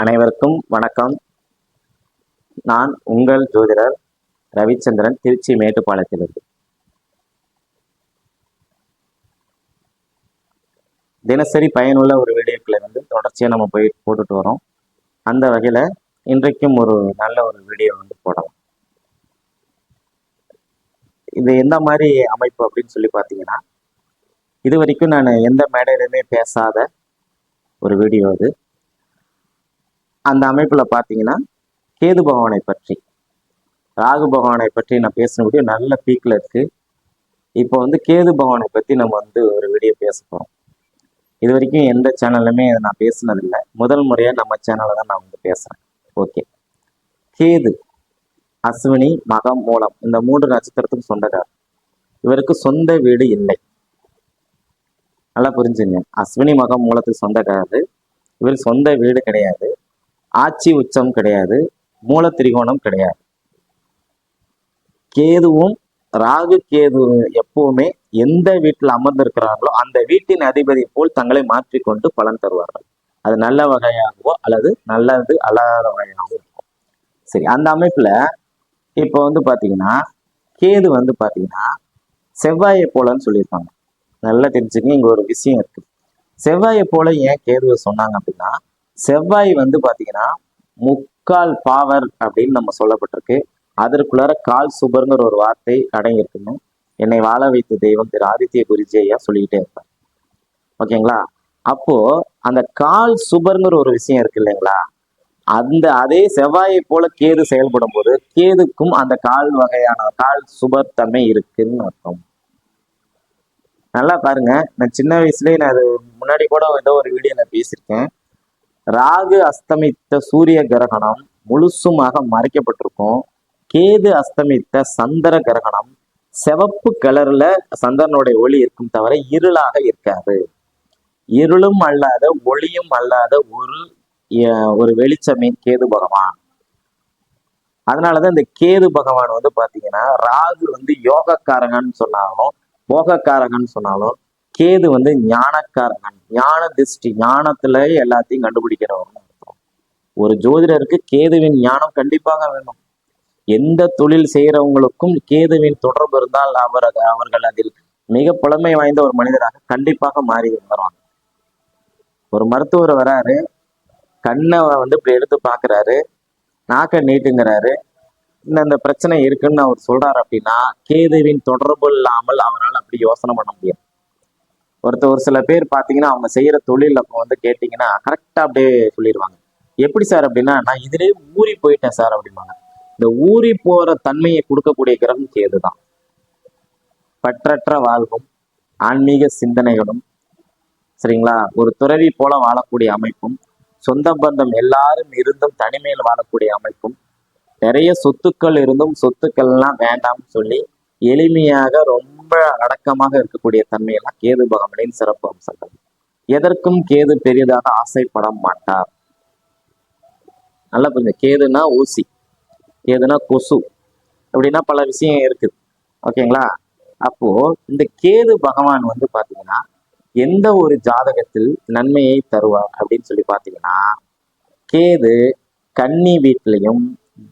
அனைவருக்கும் வணக்கம். நான் உங்கள் ஜோதிடர் ரவிச்சந்திரன் திருச்சி மேட்டுப்பாளையத்திலிருந்து. தினசரி பயனுள்ள ஒரு வீடியோக்களை வந்து தொடர்ச்சியாக நம்ம போய் போட்டுட்டு வரோம். அந்த வகையில் இன்றைக்கும் ஒரு நல்ல ஒரு வீடியோ வந்து போடலாம். இது எந்த மாதிரி அமைப்பு அப்படின்னு சொல்லி பார்த்தீங்கன்னா இது வரைக்கும் நான் எந்த மேடையிலுமே பேசாத ஒரு வீடியோ அது. அந்த அமைப்பில் பார்த்தீங்கன்னா கேது பகவானை பற்றி ராகு பகவானை பற்றி நான் பேசின வீடியோ நல்ல பீக்கில் இருக்கு. இப்போ வந்து கேது பகவானை பற்றி நம்ம வந்து ஒரு வீடியோ பேச போகிறோம் இது வரைக்கும் எந்த சேனல்லுமே இதை நான் பேசினதில்லை முதல் முறையாக நம்ம சேனலில் தான் நான் வந்து பேசுகிறேன் ஓகே கேது அஸ்வினி மகம் மூலம் இந்த மூன்று நட்சத்திரத்துக்கும் சொந்தக்கார் இவருக்கு சொந்த வீடு இல்லை. நல்லா புரிஞ்சுங்க. அஸ்வினி மகம் மூலத்துக்கு சொந்தக்காரர். இவருக்கு சொந்த வீடு கிடையாது. ஆட்சி உச்சம் கிடையாது மூல திரிகோணம் கிடையாது. கேதுவும் ராகு கேது எப்பவுமே எந்த வீட்டில் அமர்ந்திருக்கிறார்களோ அந்த வீட்டின் அதிபதி போல் தங்களை மாற்றிக்கொண்டு பலன் தருவார்கள். அது நல்ல வகையாகவோ அல்லது நல்லது அல்லாத வகையாகவோ இருக்கும். சரி அந்த அமைப்புல இப்போ வந்து பாத்தீங்கன்னா கேது வந்து பாத்தீங்கன்னா செவ்வாயை போலன்னு சொல்லியிருப்பாங்க நல்லா தெரிஞ்சுக்க இங்க ஒரு விஷயம் இருக்கு. செவ்வாயை போல ஏன் கேதுவை சொன்னாங்க அப்படின்னா செவ்வாய் வந்து பார்த்தீங்கன்னா முக்கால் பாவர் அப்படின்னு நம்ம சொல்லப்பட்டிருக்கு. அதற்குள்ளார கால் சுபர்ங்கிற ஒரு வார்த்தை அடங்கியிருக்குன்னு என்னை வாழ வைத்த தெய்வம் திரு ஆதித்ய குருஜி ஐயா சொல்லிக்கிட்டே இருப்பார். ஓகேங்களா? அப்போ அந்த கால் சுபர்ங்கிற ஒரு விஷயம் இருக்கு இல்லைங்களா? அந்த அதே செவ்வாயை போல கேது செயல்படும் போது கேதுக்கும் அந்த கால் வகையான கால் சுபர் தன்மை இருக்குன்னு அர்த்தம். நல்லா பாருங்க. நான் சின்ன வயசுலயே நான் அது முன்னாடி கூட ஏதோ ஒரு வீடியோ நான் பேசியிருக்கேன். ராகு அஸ்தமித்த சூரிய கிரகணம் முழுசுமாக மறைக்கப்பட்டிருக்கும். கேது அஸ்தமித்த சந்திர கிரகணம் சிவப்பு கலர்ல சந்திரனுடைய ஒளி இருக்கும் தவிர இருளாக இருக்காது. இருளும் அல்லாத ஒளியும் அல்லாத ஒரு அஹ், ஒரு வெளிச்சமே கேது பகவான். அதனாலதான் இந்த கேது பகவான் வந்து பாத்தீங்கன்னா ராகு வந்து யோகக்காரகன்னு சொன்னாலும் போகக்காரகன்னு சொன்னாலும் கேது வந்து ஞானக்காரகன் ஞான திருஷ்டி ஞானத்துல எல்லாத்தையும் கண்டுபிடிக்கிறவர்னு ஒரு ஜோதிடருக்கு கேதுவின் ஞானம் கண்டிப்பாக வேணும். எந்த தொழில் செய்யறவங்களுக்கும் கேதுவின் தொடர்பு இருந்தால் அவர் அவர்கள் அதில் மிக புலமை வாய்ந்த ஒரு மனிதராக கண்டிப்பாக மாறி வருவாங்க. ஒரு மருத்துவர் வராரு. கண்ணை வந்து இப்படி எடுத்து பார்க்குறாரு நாக்கை நீட்டுங்கிறாரு. இந்த இந்த பிரச்சனை இருக்குன்னு அவர் சொல்றாரு அப்படின்னா கேதுவின் தொடர்பு இல்லாமல் அவரால் அப்படி யோசனை பண்ண முடியாது. ஒருத்தர் ஒரு சில பேர் பார்த்தீங்கன்னா அவங்க செய்யற தொழில் அப்போ வந்து கேட்டிங்கன்னா கரெக்டாக அப்படியே சொல்லிடுவாங்க எப்படி சார் அப்படின்னா நான் இதுலேயே ஊறி போயிட்டேன் சார் அப்படிம்பாங்க. இந்த ஊறி போற தன்மையை கொடுக்கக்கூடிய கிரகம் கேது தான் பற்றற்ற வாழ்வும் ஆன்மீக சிந்தனைகளும் சரிங்களா? ஒரு துறவி போல வாழக்கூடிய அமைப்பும் சொந்த பந்தம் எல்லாரும் இருந்தும் தனிமையில் வாழக்கூடிய அமைப்பும் நிறைய சொத்துக்கள் இருந்தும் சொத்துக்கள்லாம் வேண்டாம்னு சொல்லி எளிமையாக ரொம்ப அடக்கமாக இருக்கக்கூடிய தன்மையெல்லாம் கேது பகவானின் சிறப்பு அம்சங்கள். எதற்கும் கேது பெரிதாக ஆசைப்பட மாட்டார். நல்லா புரிஞ்சு கேதுனா ஊசி கேதுனா கொசு அப்படின்னா பல விஷயம் இருக்குது. ஓகேங்களா? அப்போ இந்த கேது பகவான் வந்து பாத்தீங்கன்னா எந்த ஒரு ஜாதகத்தில் நன்மையை தருவார் அப்படின்னு சொல்லி பாத்தீங்கன்னா கேது கன்னி வீட்லையும்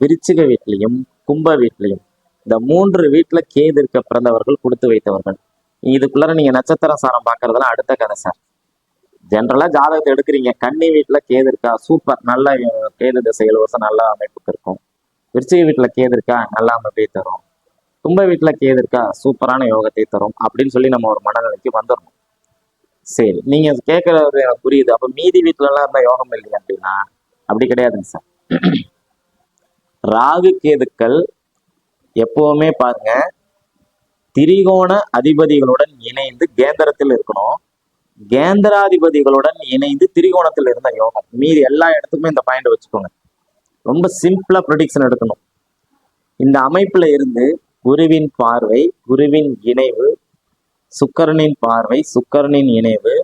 விருச்சிக வீட்லையும் கும்ப வீட்லையும் இந்த மூன்று வீட்டுல கேது இருக்க பிறந்தவர்கள் கொடுத்து வைத்தவர்கள். இதுக்குள்ளார நீங்க நட்சத்திர சாரம் பாக்குறதெல்லாம் அடுத்த கதை சார். ஜென்ரலா ஜாதகத்தை எடுக்கிறீங்க. கன்னி வீட்டுல கேது இருக்கா? சூப்பர் நல்ல கேது திசை வருஷம் நல்ல அமைப்புக்கு இருக்கும். விருச்சிக வீட்டுல கேது இருக்கா? நல்ல அமைப்பை தரும். கும்ப வீட்டுல கேது இருக்கா? சூப்பரான யோகத்தை தரும். அப்படின்னு சொல்லி நம்ம ஒரு மனநிலைக்கு வந்துடணும். சரி நீங்க கேட்கறது எனக்கு புரியுது. அப்ப மீதி வீட்டுல எல்லாம் இருந்தா யோகம் இல்லையா அப்படின்னா? அப்படி கிடையாதுங்க சார். ராகு கேதுக்கள் எப்பவுமே பாருங்க திரிகோண அதிபதிகளுடன் இணைந்து கேந்திரத்தில் இருக்கணும். கேந்திராதிபதிகளுடன் இணைந்து திரிகோணத்தில் இருந்த யோகம். மீதி எல்லா இடத்துக்குமே இந்த பாயிண்ட் வச்சுக்கோங்க. ரொம்ப சிம்பிளா ப்ரொடிக்ஷன் எடுக்கணும். இந்த அமைப்புல இருந்து குருவின் பார்வை குருவின் இணைவு சுக்கரனின் பார்வை சுக்கரனின் இணைவு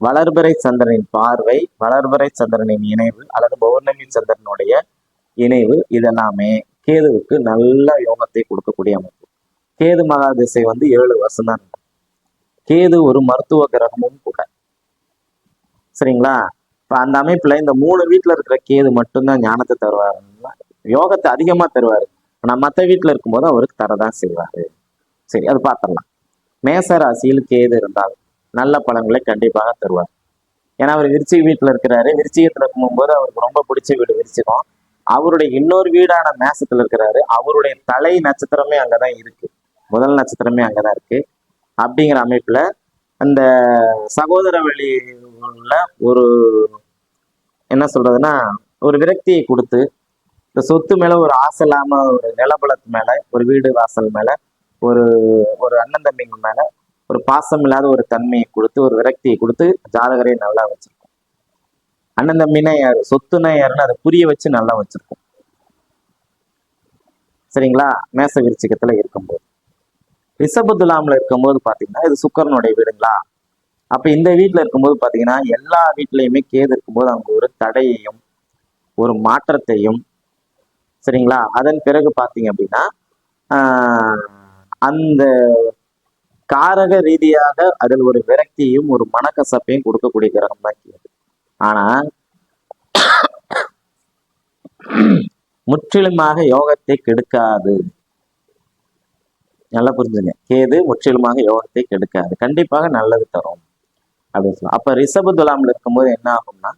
வளர்பிறை சந்திரனின் பார்வை வளர்பிறை சந்திரனின் இணைவு அல்லது பௌர்ணமி சந்திரனுடைய இணைவு இதெல்லாமே கேதுவுக்கு நல்ல யோகத்தை கொடுக்கக்கூடிய அமைப்பு. கேது மகா திசை வந்து ஏழு வருஷம் தான் கேது ஒரு மருத்துவ கிரகமும் கூட. சரிங்களா? இப்ப அந்த அமைப்புல இந்த மூணு வீட்டுல இருக்கிற கேது மட்டும்தான் ஞானத்தை தருவாரு. யோகத்தை அதிகமா தருவாரு. ஆனா மற்ற வீட்டுல இருக்கும்போது அவருக்கு தரதான் செய்வாரு. சரி அது பார்த்துடலாம். மேச ராசியில் கேது இருந்தால் நல்ல பலன்களை கண்டிப்பாக தருவார். ஏன்னா அவர் விருச்சிக வீட்டில் இருக்கிறாரு. விருச்சிகத்தில் இருக்கும்போது அவருக்கு ரொம்ப பிடிச்ச வீடு விருச்சிகம். அவருடைய இன்னொரு வீடான மேசத்துல இருக்கிறாரு. அவருடைய தலை நட்சத்திரமே அங்கதான் இருக்கு. முதல் நட்சத்திரமே அங்கதான் இருக்கு. அப்படிங்கிற அமைப்புல அந்த சகோதர வழி உள்ள ஒரு என்ன சொல்றதுன்னா ஒரு விரக்தியை கொடுத்து இந்த சொத்து மேல ஒரு ஆசை இல்லாம ஒரு நிலபலத்து மேல ஒரு வீடு வாசல் மேல ஒரு ஒரு அண்ணன் தம்பிங்க மேல ஒரு பாசம் இல்லாத ஒரு தன்மையை கொடுத்து ஒரு விரக்தியை கொடுத்து ஜாதகரை நல்லா வச்சிருக்கும். அண்ணன் தம்பினா யாரு? சொத்துனா யாருன்னு அதை புரிய வச்சு நல்லா வச்சிருக்கும். சரிங்களா? மேச விருச்சிகத்துல இருக்கும்போது. ரிஷபதுலாம்ல இருக்கும்போது பாத்தீங்கன்னா இது சுக்கரனுடைய வீடுங்களா? அப்ப இந்த வீட்டுல இருக்கும்போது பாத்தீங்கன்னா எல்லா வீட்லயுமே கேது இருக்கும்போது அங்க ஒரு தடையையும் ஒரு மாற்றத்தையும் சரிங்களா? அதன் பிறகு பாத்தீங்க அப்படின்னா ஆஹ், அந்த காரக ரீதியாக அதில் ஒரு விரக்தியும் ஒரு மனக்கசப்பையும் கொடுக்கக்கூடிய கிரகம் தான் கேது. ஆனா முற்றிலுமாக யோகத்தை கெடுக்காது. நல்லா புரிஞ்சுங்க. கேது முற்றிலுமாக யோகத்தை கெடுக்காது. கண்டிப்பாக நல்லது தரும். அப்படின்னு சொல்லலாம். அப்ப ரிஷப துலாமில் இருக்கும்போது என்ன ஆகும்னா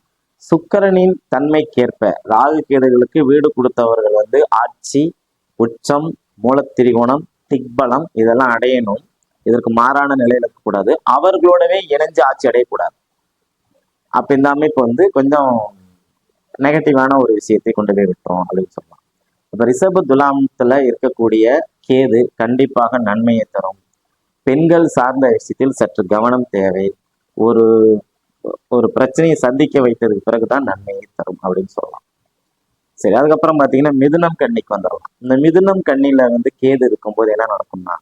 சுக்கரனின் தன்மைக்கேற்ப ராகு கேதுகளுக்கு வீடு கொடுத்தவர்கள் வந்து ஆட்சி உச்சம் மூலத்திரிகோணம் திக்பலம் இதெல்லாம் அடையணும். இதற்கு மாறான நிலையில இருக்கக்கூடாது. அவர்களோடவே இணைஞ்சு ஆட்சி அடையக்கூடாது. அப்ப இந்த அமைப்பு வந்து கொஞ்சம் நெகட்டிவான ஒரு விஷயத்தை கொண்டு போய் விட்டுரும் அப்படின்னு சொல்லலாம். இப்ப ரிஷப துலாமத்துல இருக்கக்கூடிய கேது கண்டிப்பாக நன்மையை தரும். பெண்கள் சார்ந்த விஷயத்தில் சற்று கவனம் தேவை. ஒரு ஒரு பிரச்சனையை சந்திக்க வைத்ததுக்கு பிறகுதான் நன்மையை தரும் அப்படின்னு சொல்லலாம். சரி அதுக்கப்புறம் பார்த்தீங்கன்னா மிதுனம் கண்ணிக்கு வந்துடலாம். இந்த மிதுனம் கன்னியில வந்து கேது இருக்கும்போது என்ன நடக்கும்னா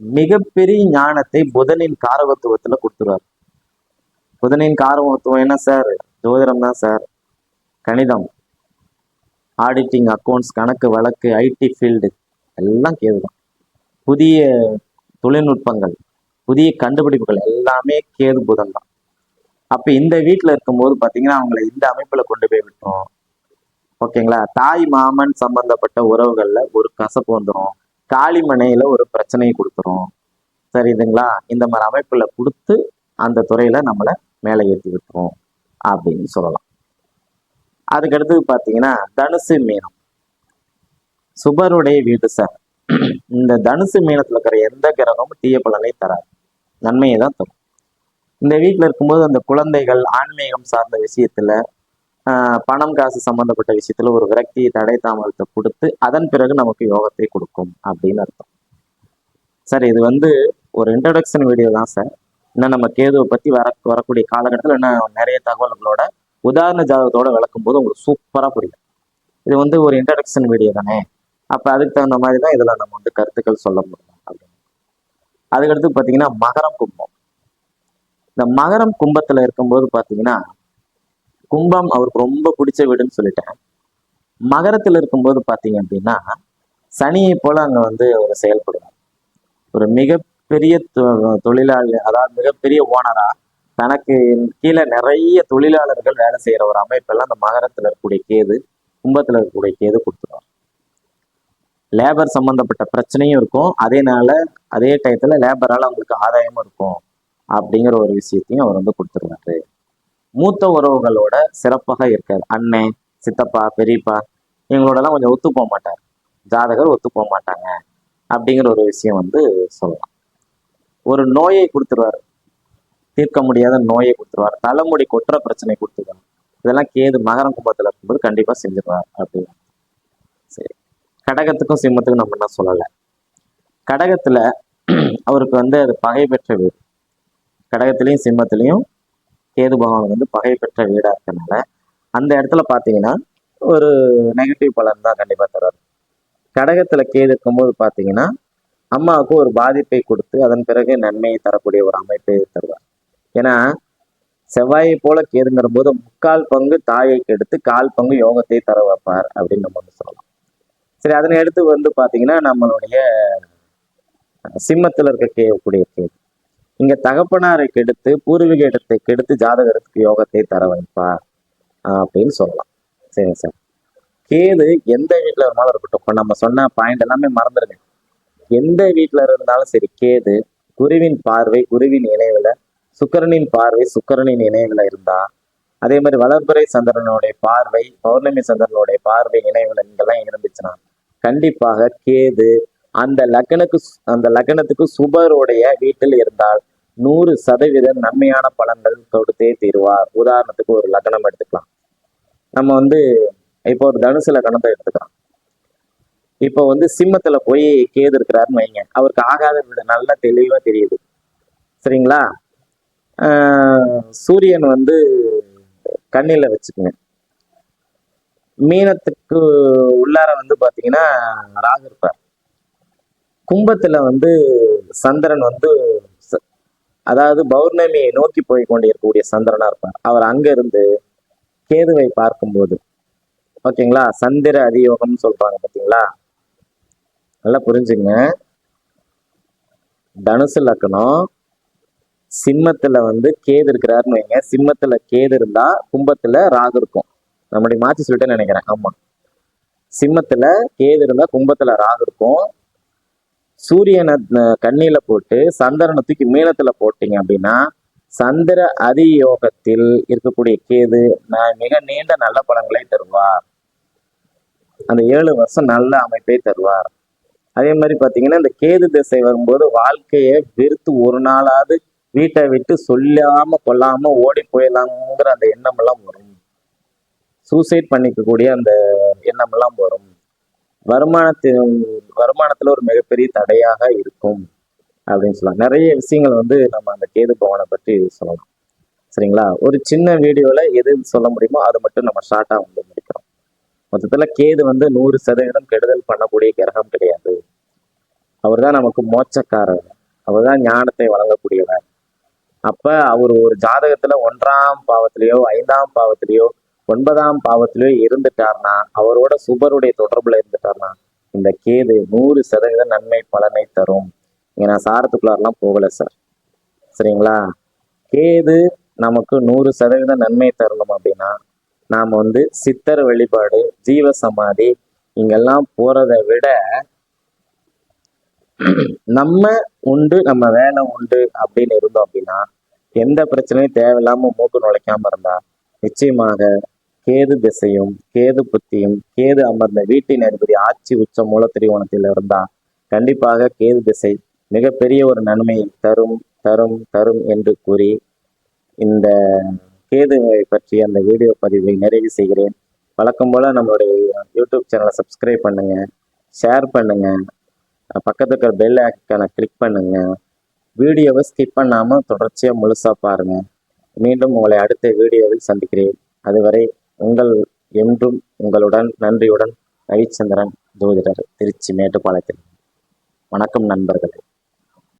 மிகப்பெரிய ஞானத்தை புதனின் காரகத்துவத்துல கொடுத்துருவார். புதனின் காரமத்துவம் என்ன சார் ஜோதிடம் தான் சார் கணிதம். ஆடிட்டிங் அக்கௌண்ட்ஸ் கணக்கு வழக்கு ஐடி ஃபீல்டு எல்லாம் கேது தான் புதிய தொழில்நுட்பங்கள் புதிய கண்டுபிடிப்புகள் எல்லாமே கேது புதன் தான் அப்போ இந்த வீட்டில் இருக்கும்போது பார்த்தீங்கன்னா அவங்களை இந்த அமைப்பில் கொண்டு போய் விட்டுரும் ஓகேங்களா? தாய் மாமன் சம்பந்தப்பட்ட உறவுகளில் ஒரு கசப்பு வந்துடும் காளிமனையில் ஒரு பிரச்சனையை கொடுத்துரும். சரிதுங்களா இந்த மாதிரி அமைப்பில் கொடுத்து அந்த துறையில் நம்மளை மேலே ஏற்றி விட்டுரும் அப்படின்னு சொல்லலாம். அதுக்கடுத்து பார்த்தீங்கன்னா தனுசு மீனம். சுபருடைய வீடு சார். இந்த தனுசு மீனத்தில் இருக்கிற எந்த கிரகமும் தீய பலனை தராது. நன்மையை தான் தரும். இந்த வீட்டில் இருக்கும்போது அந்த குழந்தைகள் ஆன்மீகம் சார்ந்த விஷயத்துல ஆஹ், பணம் காசு சம்பந்தப்பட்ட விஷயத்துல ஒரு விரக்தி தடை தாமதத்தை கொடுத்து அதன் பிறகு நமக்கு யோகத்தை கொடுக்கும் அப்படின்னு அர்த்தம். சார் இது வந்து ஒரு இன்ட்ரடக்ஷன் வீடியோ தான் சார். இன்னும் நம்ம கேதுவை பத்தி வர வரக்கூடிய காலகட்டத்தில் இன்னும் நிறைய தகவல்களோட உதாரண ஜாதகத்தோட விளக்கும் போது உங்களுக்கு சூப்பரா புரியும். இது வந்து ஒரு இன்ட்ரடக்ஷன் வீடியோ தானே? அப்ப அதுக்கு தகுந்த மாதிரி தான் இதுல நம்ம வந்து கருத்துக்கள் சொல்ல முடியும் அப்படின்னு. அதுக்கடுத்து பாத்தீங்கன்னா மகரம் கும்பம். இந்த மகரம் கும்பத்துல இருக்கும்போது பாத்தீங்கன்னா கும்பம் அவருக்கு ரொம்ப பிடிச்ச வீடுன்னு சொல்லிட்டேன். மகரத்துல இருக்கும்போது பார்த்தீங்க அப்படின்னா சனியை போல அங்க வந்து அவர் செயல்படுவார். ஒரு மிக மிகப்பெரிய தொ- தொழிலாளி அதாவது மிகப்பெரிய ஓனரா தனக்கு கீழே நிறைய தொழிலாளர்கள் வேலை செய்யற ஒரு அமைப்பெல்லாம் அந்த மகரத்துல இருக்கக்கூடிய கேது கும்பத்துல இருக்கக்கூடிய கேது கொடுத்துருவார். லேபர் சம்பந்தப்பட்ட பிரச்சனையும் இருக்கும். அதேனால அதே டயத்துல லேபரால அவங்களுக்கு ஆதாயமும் இருக்கும். அப்படிங்கிற ஒரு விஷயத்தையும் அவர் வந்து கொடுத்துருவாரு. மூத்த உறவுகளோட சிறப்பாக இருக்காது அண்ணன் சித்தப்பா பெரியப்பா இவங்களோடலாம் கொஞ்சம் ஒத்து போக மாட்டார். ஜாதகர் ஒத்து போக மாட்டாங்க. அப்படிங்கிற ஒரு விஷயம் வந்து சொல்லலாம். ஒரு நோயை கொடுத்துருவாரு. தீர்க்க முடியாத நோயை கொடுத்துருவார். தலைமுடி கொட்டுற பிரச்சனை கொடுத்துருவார். இதெல்லாம் கேது மகரம் கும்பத்தில் இருக்கும்போது கண்டிப்பா செஞ்சிருவார் அப்படின்னு. சரி. கடகத்துக்கும் சிம்மத்துக்கும் நம்ம என்ன சொல்லலை? கடகத்துல அவருக்கு வந்து அது பகை பெற்ற வீடு. கடகத்திலையும் சிம்மத்திலையும் கேது பகவான் வந்து பகை பெற்ற வீடா இருக்கனால அந்த இடத்துல பார்த்தீங்கன்னா ஒரு நெகட்டிவ் பலன் தான் கண்டிப்பா தராது கடகத்துல கேது இருக்கும்போது பார்த்தீங்கன்னா அம்மாவுக்கு ஒரு பாதிப்பை கொடுத்து அதன் பிறகு நன்மையை தரக்கூடிய ஒரு அமைப்பை தருவார். ஏன்னா செவ்வாயை போல கேதுங்கிற போது முக்கால் பங்கு தாயை கெடுத்து கால் பங்கு யோகத்தை தர வைப்பார் அப்படின்னு நம்ம வந்து சொல்லலாம். சரி அதனை அடுத்து வந்து பாத்தீங்கன்னா நம்மளுடைய சிம்மத்தில் இருக்க கேட்கக்கூடிய கேது. இங்க தகப்பனாரை கெடுத்து பூர்வீக இடத்தை கெடுத்து ஜாதகத்துக்கு யோகத்தை தர வைப்பார் அப்படின்னு சொல்லலாம். சரிங்க சார். கேது எந்த வீட்டுல இருந்தாலும் இருக்கட்டும். இப்போ நம்ம சொன்ன பாயிண்ட் எல்லாமே மறந்துடுங்க. எந்த வீட்டுல இருந்தாலும் சரி கேது குருவின் பார்வை குருவின் இணைவுல சுக்கரனின் பார்வை சுக்கரனின் இணைவுல இருந்தா அதே மாதிரி வளர்பிறை சந்திரனுடைய பார்வை பௌர்ணமி சந்திரனுடைய பார்வை இணைவுல இங்கெல்லாம் இருந்துச்சுன்னா கண்டிப்பாக கேது அந்த லக்னக்கு அந்த லக்னத்துக்கு சுபருடைய வீட்டில் இருந்தால் நூறு சதவீதம் நன்மையான பலன்கள் கொடுத்தே தீருவார். உதாரணத்துக்கு ஒரு லக்னம் எடுத்துக்கலாம். நம்ம வந்து இப்போ ஒரு தனுசு லக்னத்தை எடுத்துக்கலாம். இப்போ வந்து சிம்மத்துல போய் கேது இருக்கிறாருன்னு வைங்க. அவருக்கு ஆகாத வீடு நல்லா தெளிவா தெரியுது. சரிங்களா? ஆஹ் சூரியன் வந்து கண்ணில வச்சுக்கோங்க. மீனத்துக்கு உள்ளார வந்து பாத்தீங்கன்னா ராகு இருப்பார். கும்பத்துல வந்து சந்திரன் வந்து அதாவது பௌர்ணமியை நோக்கி போய் கொண்டிருக்கக்கூடிய சந்திரனா இருப்பார். அவர் அங்க இருந்து கேதுவை பார்க்கும்போது. ஓகேங்களா? சந்திர அதியோகம்னு சொல்றாங்க பாத்தீங்களா? நல்லா புரிஞ்சுங்க. தனுசு லக்கணம். சிம்மத்துல வந்து கேது இருக்கிறாருன்னு வைங்க. சிம்மத்துல கேது இருந்தா கும்பத்துல ராகு இருக்கும். நம்முடைய மாத்தி சொல்லிட்டேன்னு நினைக்கிறேன். ஆமா. சிம்மத்துல கேது இருந்தா கும்பத்துல ராகு இருக்கும். சூரியனை அஹ், கண்ணில போட்டு சந்திரனை தூக்கி மீனத்துல போட்டீங்க அப்படின்னா சந்திர அதியோகத்தில் இருக்கக்கூடிய கேது நான் மிக நீண்ட நல்ல பலன்களை தருவார். அந்த ஏழு வருஷம் நல்ல அமைப்பை தருவார். அதே மாதிரி பார்த்தீங்கன்னா இந்த கேது திசை வரும்போது வாழ்க்கையை வெறுத்து ஒரு நாளாவது வீட்டை விட்டு சொல்லாம கொல்லாம ஓடி போயிடலாங்கிற அந்த எண்ணம் எல்லாம் வரும். சூசைட் பண்ணிக்கக்கூடிய அந்த எண்ணம் எல்லாம் வரும். வருமானத்தின் வருமானத்துல ஒரு மிகப்பெரிய தடையாக இருக்கும் அப்படின்னு சொல்லலாம். நிறைய விஷயங்கள் வந்து நம்ம அந்த கேது பவனை பற்றி சொல்லலாம். சரிங்களா? ஒரு சின்ன வீடியோல எது சொல்ல முடியுமோ அது மட்டும் நம்ம ஷார்ட்டா வந்து முடிக்கிறோம். மொத்தத்துல கேது வந்து நூறு சதவீதம் கெடுதல் பண்ணக்கூடிய கிரகம் கிடையாது. அவர் தான் நமக்கு மோச்சக்காரர் அவர் தான் ஞானத்தை வழங்கக்கூடியவர். அப்ப அவர் ஒரு ஜாதகத்துல ஒன்றாம் பாவத்திலேயோ ஐந்தாம் பாவத்திலேயோ ஒன்பதாம் பாவத்திலேயோ இருந்துட்டார்னா அவரோட சுபருடைய தொடர்புல இருந்துட்டார்னா இந்த கேது நூறு சதவீத நன்மை பலனை தரும். இங்க நான் சாரத்துக்குள்ளாரெல்லாம் போகல சார். சரிங்களா? கேது நமக்கு நூறு சதவீத நன்மை தரணும் அப்படின்னா நாம வந்து சித்தர் வழிபாடு ஜீவ சமாதி இங்கெல்லாம் போறதை விட நம்ம உண்டு நம்ம வேலை உண்டு அப்படின்னு இருந்தோம் அப்படின்னா எந்த பிரச்சனையும் தேவையில்லாம மூக்கு நுழைக்காம இருந்தா நிச்சயமாக கேது திசையும் கேது புத்தியும் கேது அமர்ந்த வீட்டின் அதிபதி ஆட்சி உச்ச மூல திரிகோணத்தில் இருந்தா கண்டிப்பாக கேது திசை மிகப்பெரிய ஒரு நன்மையை தரும் தரும் தரும் என்று கூறி இந்த கேதுவை பற்றி அந்த வீடியோ பதிவை நிறைவு செய்கிறேன். வழக்கம் போல் நம்மளுடைய யூடியூப் சேனலை சப்ஸ்கிரைப் பண்ணுங்கள் ஷேர் பண்ணுங்கள் பக்கத்துல இருக்கிற பெல் ஐக்கானை கிளிக் பண்ணுங்கள் வீடியோவை ஸ்கிப் பண்ணாமல் தொடர்ச்சியாக முழுசாக பாருங்கள் மீண்டும் உங்களை அடுத்த வீடியோவில் சந்திக்கிறேன். அதுவரை உங்கள் என்றும் உங்களுடன் நன்றியுடன் ரவிச்சந்திரன் ஜோதிடர் திருச்சி மேட்டுப்பாளையத்தில். வணக்கம் நண்பர்களே.